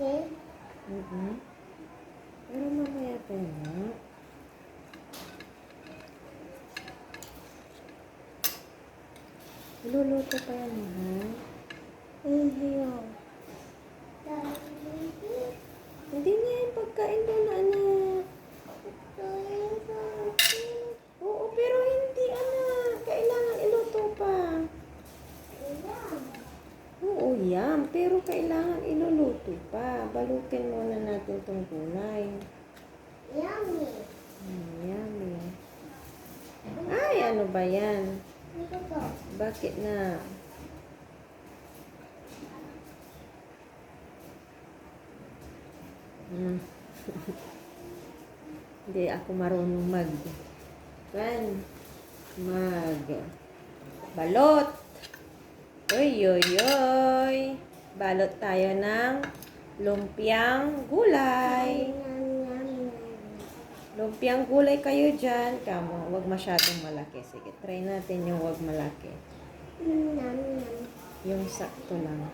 Kasi, Mhm. Pero mamaya pa na. Luluto pa yan, ha? Eh, hiyaw. Hindi niya yung pagkain doon, anak. Oo, pero hindi, anak. Kailangan iluto pa. Oo, yan. Pero kailangan iluluto pa. Balutin muna natin tong gulay. Yummy. Mm, yummy. Ay, ano ba yan? Bakit na? Hmm. Hindi ako marunong mag kan mag balot. Oy, oy, oy. Balot tayo ng lumpiang gulay. Lumpiang gulay kayo dyan. Kamo, wag masyadong malaki. Sige, try natin yung wag malaki. Yung sakto lang.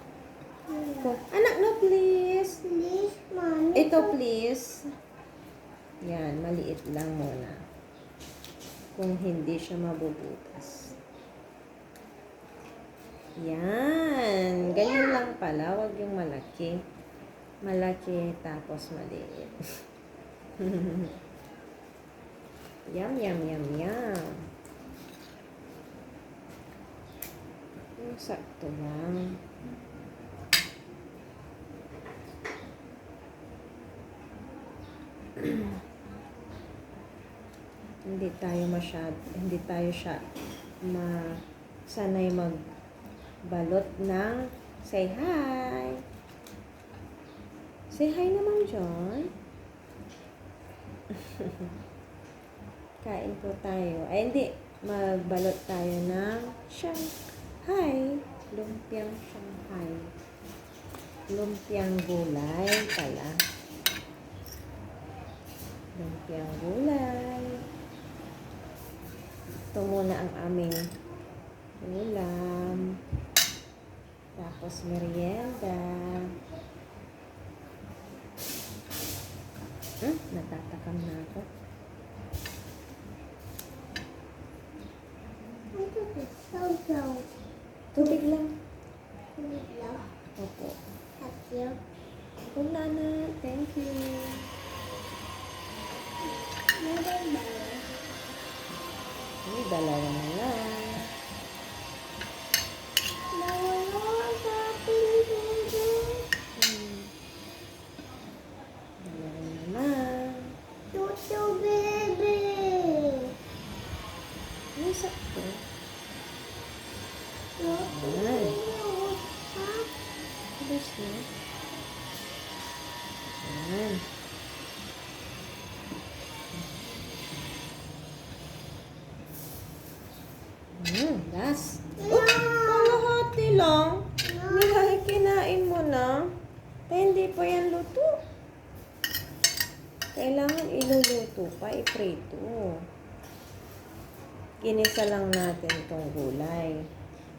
Ko- Anak, no, please. Please, mommy. Ito, please. Yan, maliit lang muna. Kung hindi siya mabubutas. Yan. Ganyan lang pala. Huwag yung malaki. Malaki, tapos maliit. yum, yum, yum, yum. Yung sakto lang. hindi tayo masyad hindi tayo siya ma sanay magbalot ng say hi. Say hi naman, John. Kain po tayo. Ay, hindi. Magbalot tayo ng Shanghai. Lumpiang Shanghai. Lumpiang gulay pala. Lumpiang gulay. Ito muna ang aming ulam. Tapos merienda. Hmm, natatakam na ako. Tubig lang. Tutu, Ay. Ha? Alas na. Ayan. Hmm. Oh, lang. Nilay, kinain mo na. Tay, hindi pa luto. Kailangan iluluto pa, iprito. Kinisa lang natin itong gulay.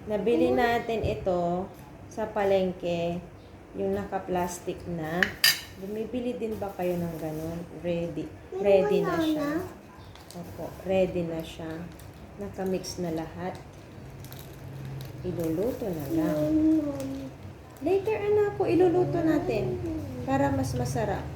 Nabili natin ito sa palengke, yung naka-plastic na. Bumibili din ba kayo ng ganun? Ready. Ready na siya. Opo, ready na siya. Nakamix na lahat. Iluluto na lang. Later, anak ko, iluluto natin para mas masarap.